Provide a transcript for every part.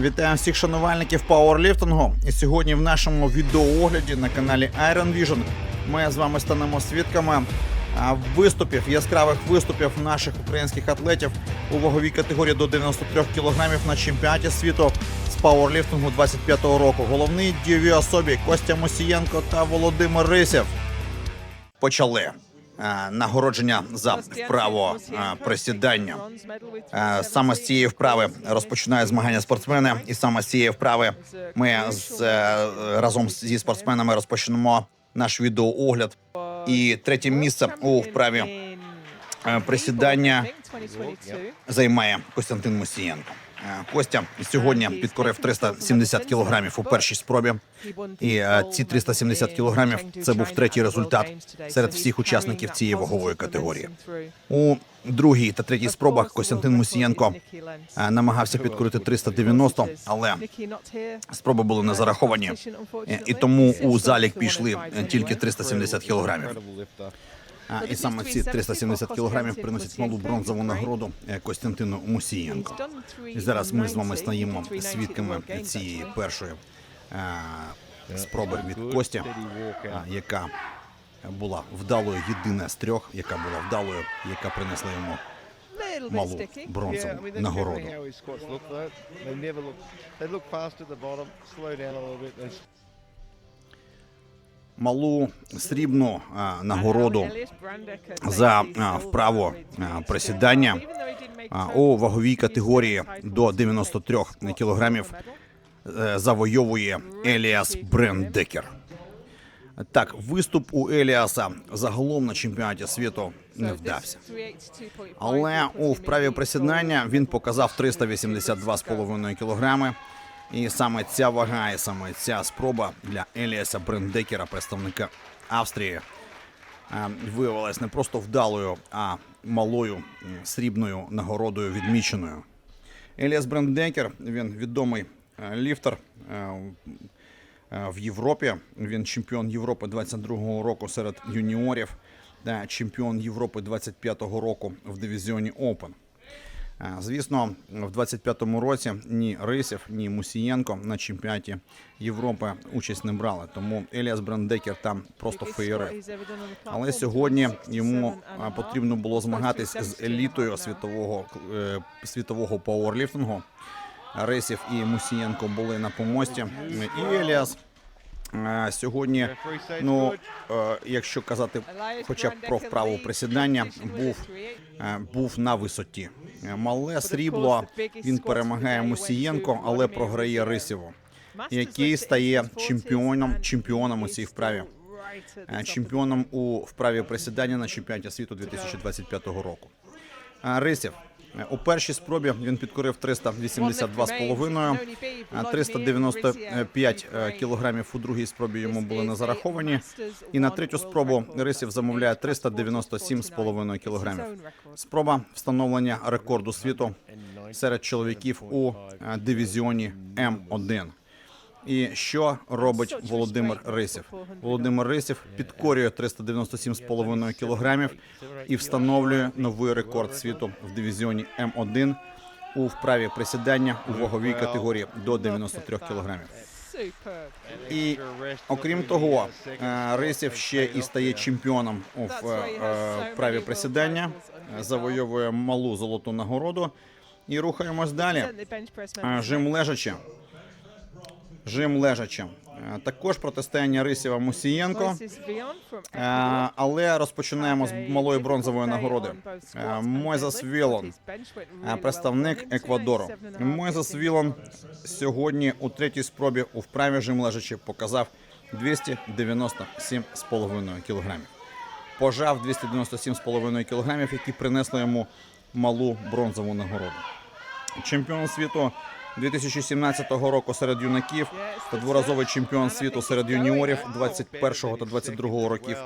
Вітаю всіх шанувальників пауерліфтингу. І сьогодні в нашому відеоогляді на каналі Iron Vision ми з вами станемо свідками виступів, яскравих виступів наших українських атлетів у ваговій категорії до 93 кг на чемпіонаті світу з пауерліфтингу 25-го року. Головні дієві особі Костя Мосієнко та Володимир Рисєв. Почали. А, Нагородження за вправо а, присідання. Е, Саме з цієї вправи розпочинають змагання спортсмени, і саме з цієї вправи ми з е, разом зі спортсменами розпочнемо наш відеоогляд. І третє місце у вправі е, присідання займає Костянтин Мусієнко. Е, Костя сьогодні підкорив 370 кілограмів у першій спробі. І е, ці 370 кілограмів це був третій результат серед всіх учасників цієї вагової категорії. У другій та третій спробах Костянтин Мусієнко е, намагався підкорити 390, але спроби були не зараховані. І тому у залік пішли тільки 370 кілограмів. А, І саме ці 370 кілограмів приносять малу бронзову нагороду е, Костянтину Мусієнко. І зараз ми з вами стаємо свідками цієї першої е, спроби від Кості, а, яка була вдалою єдина з трьох, яка була вдалою, яка принесла йому малу бронзову нагороду. Малу срібну нагороду за вправо присідання у ваговій категорії до 93 кілограмів е, завойовує Еліас Брендекер. Так, виступ у Еліаса загалом на чемпіонаті світу не вдався. Але у вправі присідання він показав 382,5 кілограми. І саме ця вага, і саме ця спроба для Еліаса Брендекера, представника Австрії, е, виявилась не просто вдалою, а малою срібною нагородою відміченою. Еліас Брендекер він відомий е, ліфтер е, в Європі. Він чемпіон Європи 22-го року серед юніорів та чемпіон Європи 25-го року в дивізіоні Open. Е, Звісно, в 25-му році ні Рисів, ні Мусієнко на чемпіонаті Європи участь не брали. Тому Еліас Брендекер там просто феєрив. Але сьогодні йому потрібно було змагатись з елітою світового е, світового пауерліфтингу. Рисів і Мусієнко були на помості. І Еліас е, сьогодні, ну е, якщо казати, хоча б про вправу присідання, був е, був на висоті. Е, Мале срібло він перемагає Мусієнко, але програє Рисєву, який стає чемпіоном чемпіоном у цій вправі. Е, чемпіоном у вправі присідання на чемпіонаті світу 2025 року. Е, Рисів е, у першій спробі він підкорив 382,5, а 395 е, кілограмів у другій спробі йому були не зараховані. І на третю спробу Рисів замовляє 397,5 кілограмів. Спроба встановлення рекорду світу серед чоловіків у е, дивізіоні М1. І що робить Володимир Рисів? Володимир Рисів підкорює 397,5 кілограмів і встановлює новий рекорд світу в дивізіоні М1 у вправі присідання у ваговій категорії до 93 кілограмів. І окрім того, е, Рисів ще і стає чемпіоном у е, вправі присідання, завойовує малу золоту нагороду. І рухаємось далі. Е, Жим лежачи. Жим лежачи. Е, Також протистояння Рисєва Мусієнко. Е, Але розпочинаємо з малої бронзової нагороди. Е, Мойзес Вілон, е, представник Еквадору. Мойзес Вілон сьогодні у третій спробі у вправі жим лежачи показав 297,5 кілограмів. Пожав 297,5 кілограмів, які принесли йому малу бронзову нагороду. Чемпіон світу 2017 року серед юнаків та дворазовий чемпіон світу серед юніорів 21 та 22 років.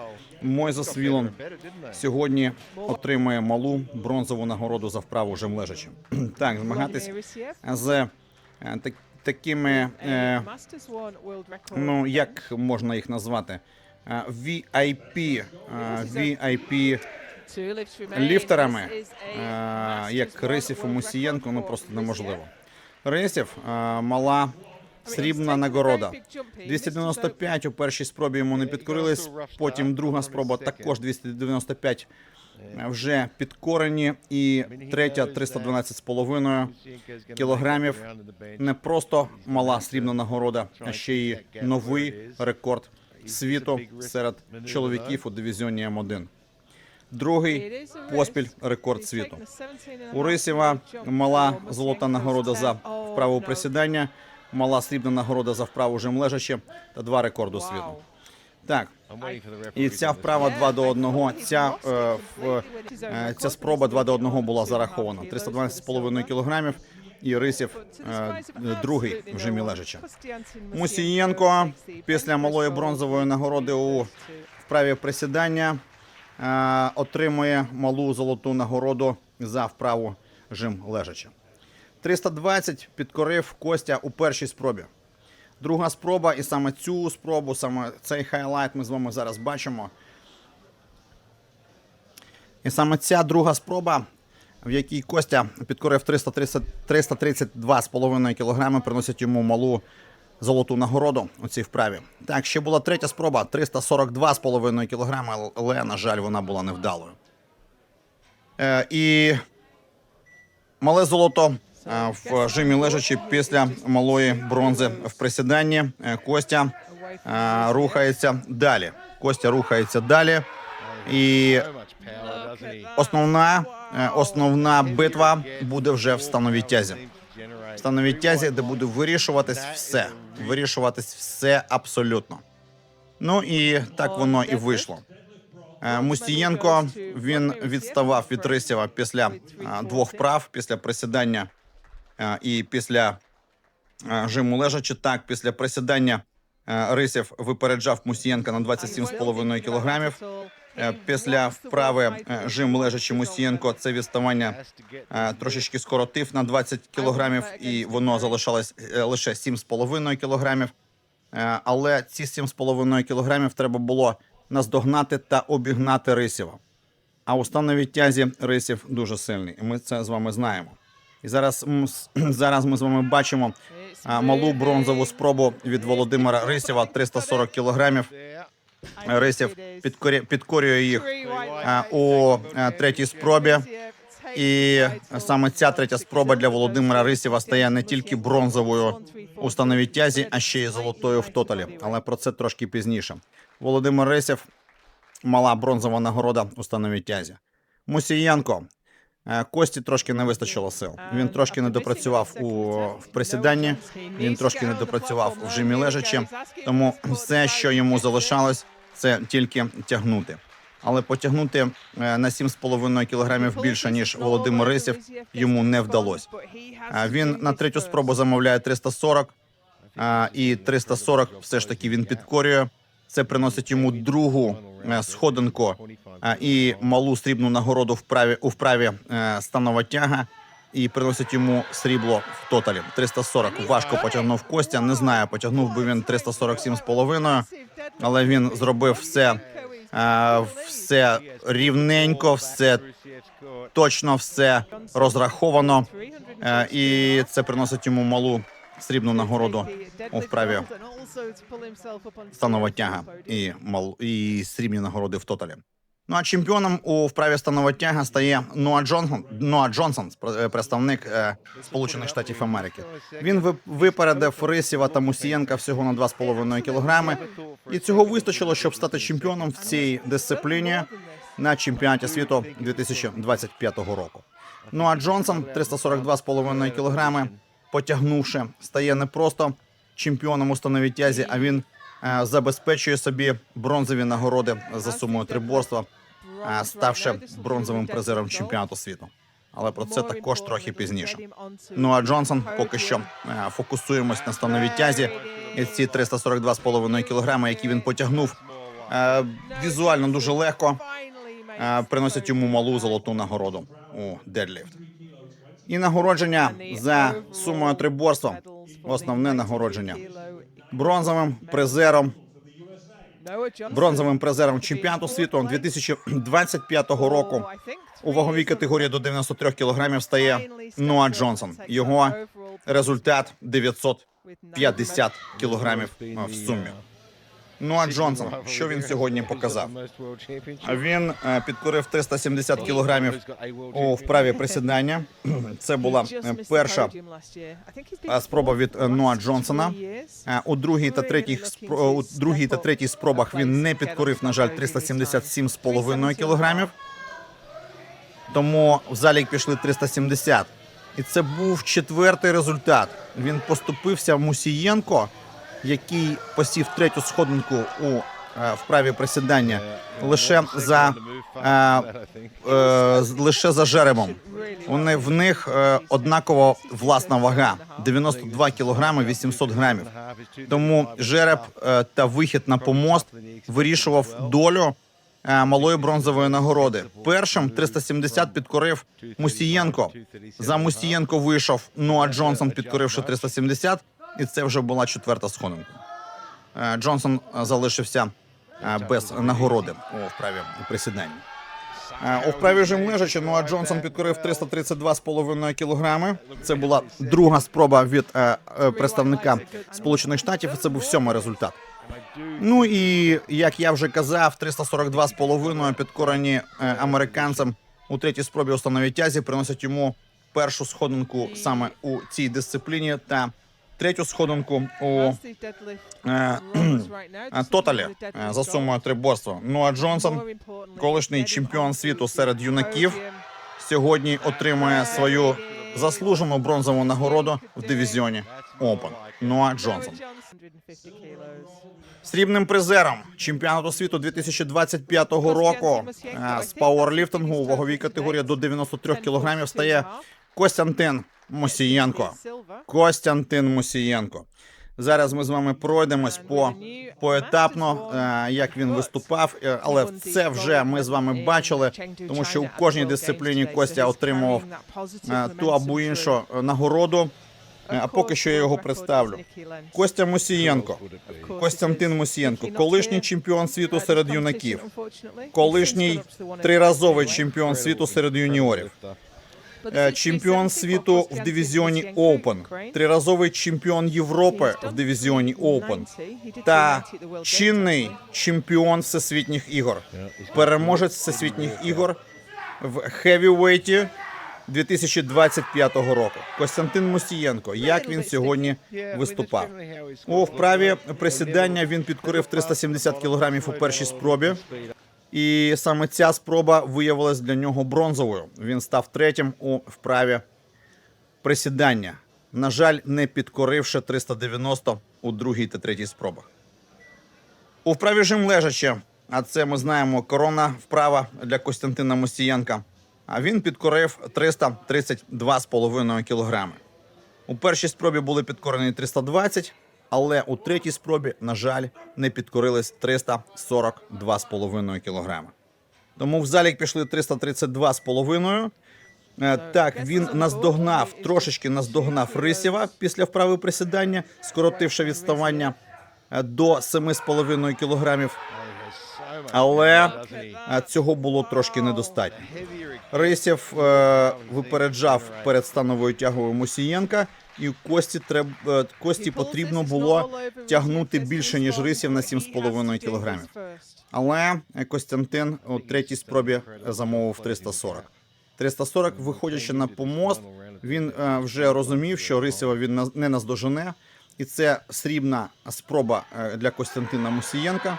Мойзес Вілон сьогодні отримує малу бронзову нагороду за вправу жемлежачем. Так, змагатись з е, так- такими, е, ну як можна їх назвати? Е, VIP, VIP ліфтерами, як Рисів і Мусієнко, ну просто неможливо. Рейсів. Е, Мала срібна нагорода. 295 у першій спробі йому не підкорились. Потім друга спроба також 295 е, вже підкорені. І третя 312,5 кілограмів. Не просто мала срібна нагорода, а ще й новий рекорд світу серед чоловіків у дивізіоні М1. Другий поспіль рекорд світу. У Рисєва мала золота нагорода за вправу присідання, мала срібна нагорода за вправу жим лежачи та два рекорду світу. Так, і ця вправа 2 до 1, ця, е, е, ця спроба 2 до 1 була зарахована. 312,5 кілограмів і Рисів е, другий в жимі лежача. Мусієнко після малої бронзової нагороди у вправі присідання отримує малу золоту нагороду за вправу жим лежача. 320 підкорив Костя у першій спробі. Друга спроба, і саме цю спробу, саме цей хайлайт ми з вами зараз бачимо. І саме ця друга спроба, в якій Костя підкорив 332,5 кг, приносить йому малу золоту нагороду у цій вправі. Так, ще була третя спроба 342,5 кг, але, на жаль, вона була невдалою. Е, і мале золото е, в жимі лежачи після малої бронзи в присіданні. Е, Костя е, рухається далі. Костя рухається далі. І основна, е, основна битва буде вже в становій тязі. В становій тязі, де буде вирішуватись все. Вирішуватись все абсолютно. Ну і так воно і вийшло. Е, Мустієнко він відставав від Рисєва після е, двох вправ, після присідання е, і після жиму лежачи. Так, після присідання Рисєв випереджав Мусієнка на 27,5 кілограмів. Е, Після вправи е, жим лежачи Мусієнко це відставання е, трошечки скоротив на 20 кілограмів, і воно залишалось лише 7,5 кілограмів. Але ці 7,5 кілограмів треба було наздогнати та обігнати Рисєва. А у становій тязі Рисів дуже сильний, і ми це з вами знаємо. І зараз, зараз ми з вами бачимо малу бронзову спробу від Володимира Рисєва 340 кілограмів. Рисів підкорює їх у е, третій спробі. І саме ця третя спроба для Володимира Рисєва стає не тільки бронзовою у становій тязі, а ще й золотою в тоталі. Але про це трошки пізніше. Володимир Рисєв мала бронзова нагорода у становій тязі. Мусієнко. е, Кості трошки не вистачило сил. Він трошки не допрацював у в присіданні. Він трошки не допрацював в жимі лежачі. Тому все, що йому залишалось, це тільки тягнути. Але потягнути е, на 7,5 кілограмів більше ніж Володимир Рисів йому не вдалося. Він на третю спробу замовляє 340, е, і 340 все ж таки він підкорює. Це приносить йому другу е, сходинку і малу срібну нагороду в праві у вправі е, станова тяга. І приносить йому срібло в тоталі 340. Важко потягнув Костя. Не знаю, потягнув би він 347,5, але він зробив все, е, все рівненько, все точно, все розраховано. Е, і це приносить йому малу срібну нагороду у вправі станова тяга і мал і срібні нагороди в тоталі. Ну а чемпіоном у вправі станова тяга стає Ноа Джонсон, Ноа Джонсон, е, представник е, Сполучених Штатів Америки. Він ви- випередив Рисєва та Мусієнка всього на 2,5 кілограми. І цього вистачило, щоб стати чемпіоном в цій дисципліні на чемпіонаті світу 2025 року. Ну а Джонсон 342,5 кілограми, потягнувши, стає не просто чемпіоном у становій тязі, а він забезпечує собі бронзові нагороди за сумою триборства, е, ставши бронзовим призером чемпіонату світу. Але про це також трохи пізніше. Ну а Джонсон поки що е, фокусуємось на становій тязі. І ці 342,5 кілограми, які він потягнув, е, візуально дуже легко е, приносять йому малу золоту нагороду у дедліфт. І нагородження за сумою триборства. Основне нагородження бронзовим призером, бронзовим призером чемпіонату світу 2025 року у ваговій категорії до 93 кілограмів стає Нуа Джонсон. Його результат 950 кілограмів е, в сумі. Ну а Джонсон, що він сьогодні показав? Він е, підкорив 370 кілограмів у вправі присідання. Це була е, перша е, спроба від Ноа Джонсона. У другій та третій у другій та третій спробах він не підкорив, на жаль, 377,5 кілограмів. Тому в залік пішли 370. І це був четвертий результат. Він поступився Мусієнко, який посів третю сходинку у е, вправі присідання лише за е, е, лише за жеребом. Вони в них однакова власна вага 92 кілограми 800 грамів. Тому жереб та вихід на помост вирішував долю малої бронзової нагороди. Першим 370 підкорив Мусієнко. За Мусієнко вийшов Ноа Джонсон, підкоривши 370, і це вже була четверта сходинка. Е, Джонсон е, залишився е, без нагороди у вправі присідання. У вправі жим лежачи, ну а Джонсон підкорив 332,5 кілограми. Це була друга спроба від представника Сполучених Штатів. Це був сьомий результат. Ну і як я вже казав, 342,5 підкорені американцем у третій спробі у становій тязі приносять йому першу сходинку саме у цій дисципліні та третю сходинку у е, е, тоталі е, за сумою три борства. Ну а Джонсон, колишній чемпіон світу серед юнаків, сьогодні отримує свою заслужену бронзову нагороду в дивізіоні Open. Ноа Джонсон. Срібним призером чемпіонату світу 2025 року з пауерліфтингу у ваговій категорії до 93 кілограмів стає Костянтин Мосієнко. Костянтин Мосієнко. Зараз ми з вами пройдемось по поетапно, е, як він виступав, е, але це вже ми з вами бачили, тому що у кожній дисципліні Костя отримував е, ту або іншу нагороду. А поки що я його представлю. Костя Мосієнко, Костянтин Мосієнко, колишній чемпіон світу серед юнаків, колишній триразовий чемпіон світу серед юніорів, чемпіон світу в дивізіоні Open, триразовий чемпіон Європи в дивізіоні Open. та чинний чемпіон всесвітніх ігор, переможець всесвітніх ігор в хевівейті 2025 року. Костянтин Мосієнко. Як він сьогодні виступав? У вправі присідання він підкорив 370 кілограмів у першій спробі. І саме ця спроба виявилась для нього бронзовою. Він став третім у вправі присідання. На жаль, не підкоривши 390 у другій та третій спробах. У вправі жим лежачи, а це ми знаємо корона вправа для Костянтина Мосієнка. А він підкорив 332,5 кілограми. У першій спробі були підкорені 320, але у третій спробі, на жаль, не підкорились 342,5 кілограми. Тому в залік пішли 332,5. Е, Так, він наздогнав, трошечки наздогнав Рисєва після вправи присідання, скоротивши відставання е, до 7,5 кілограмів. Але е, цього було трошки недостатньо. Рисєв е, випереджав перед становою тягою Мусієнка, і Кості треб, е, Кості потрібно було тягнути більше ніж Рисєв на 7,5 кілограмів. Але е, Костянтин у третій спробі замовив 340. 340, виходячи на помост, він е, вже розумів, що Рисєва він не наздожене, і це срібна спроба для Костянтина Мусієнка.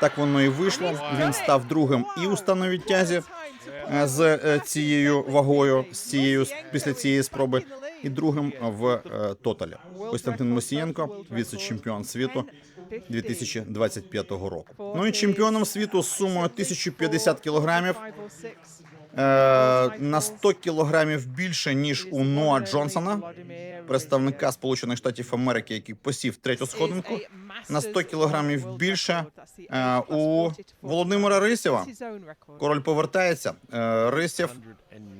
Так воно і вийшло. Він став другим і у становій тязі з цією вагою, з цією після цієї спроби, і другим в е, тоталі. Костянтин Мосієнко, віце-чемпіон світу 2025 року. Ну і чемпіоном світу з сумою 1050 кілограмів. Е, на 100 кілограмів більше ніж у Ноа Джонсона, представника Сполучених Штатів Америки, який посів третю сходинку. На 100 кілограмів більше е, у Володимира Рисєва. Король повертається. Е, Рисєв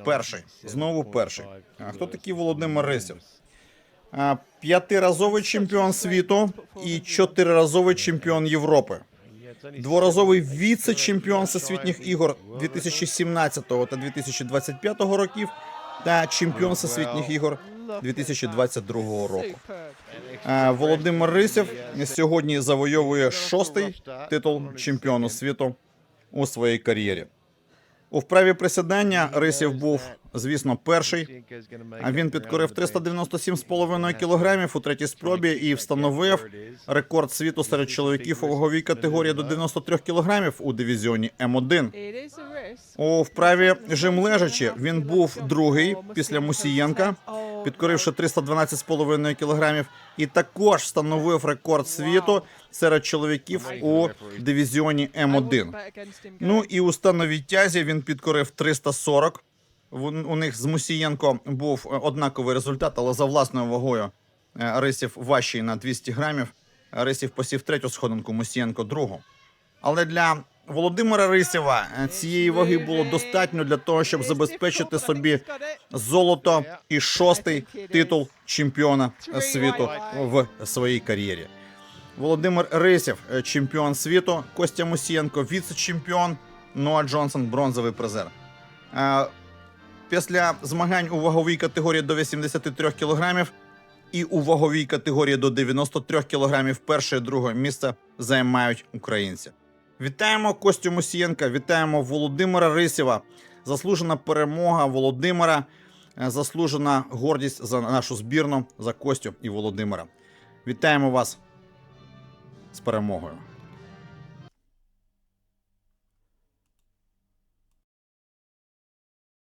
перший, знову перший. Хто такий Володимир Рисєв? П'ятиразовий чемпіон світу і чотириразовий чемпіон Європи. Дворазовий віце-чемпіон всесвітніх ігор 2017 та 2025 років та чемпіон всесвітніх ігор 2022 року. Е, Володимир Рисів сьогодні завойовує шостий титул чемпіону світу у своїй кар'єрі. У вправі присідання Рисів був, звісно, перший. Він підкорив 397,5 кілограмів у третій спробі і встановив рекорд світу серед чоловіків у ваговій категорії до 93 кілограмів у дивізіоні М1. У вправі жим лежачі він був другий після Мусієнка, підкоривши 312,5 кілограмів, і також встановив рекорд світу серед чоловіків у дивізіоні М1. Ну і у становій тязі він підкорив 340. У них з Мусієнко був е, однаковий результат, але за власною вагою е, Рисів важчий на 200 грамів. Рисів посів третю сходинку, Мусієнко другу. Але для Володимира Рисєва е, цієї ваги було достатньо для того, щоб забезпечити собі золото і шостий титул чемпіона світу в своїй кар'єрі. Володимир Рисєв, е, чемпіон світу, Костя Мусієнко, віце-чемпіон, Ноа Джонсон, бронзовий призер. Після змагань у ваговій категорії до 83 кілограмів і у ваговій категорії до 93 кілограмів перше і друге місце займають українці. Вітаємо Костю Мусієнка, вітаємо Володимира Рисєва. Заслужена перемога Володимира, е, заслужена гордість за нашу збірну, за Костю і Володимира. Вітаємо вас з перемогою.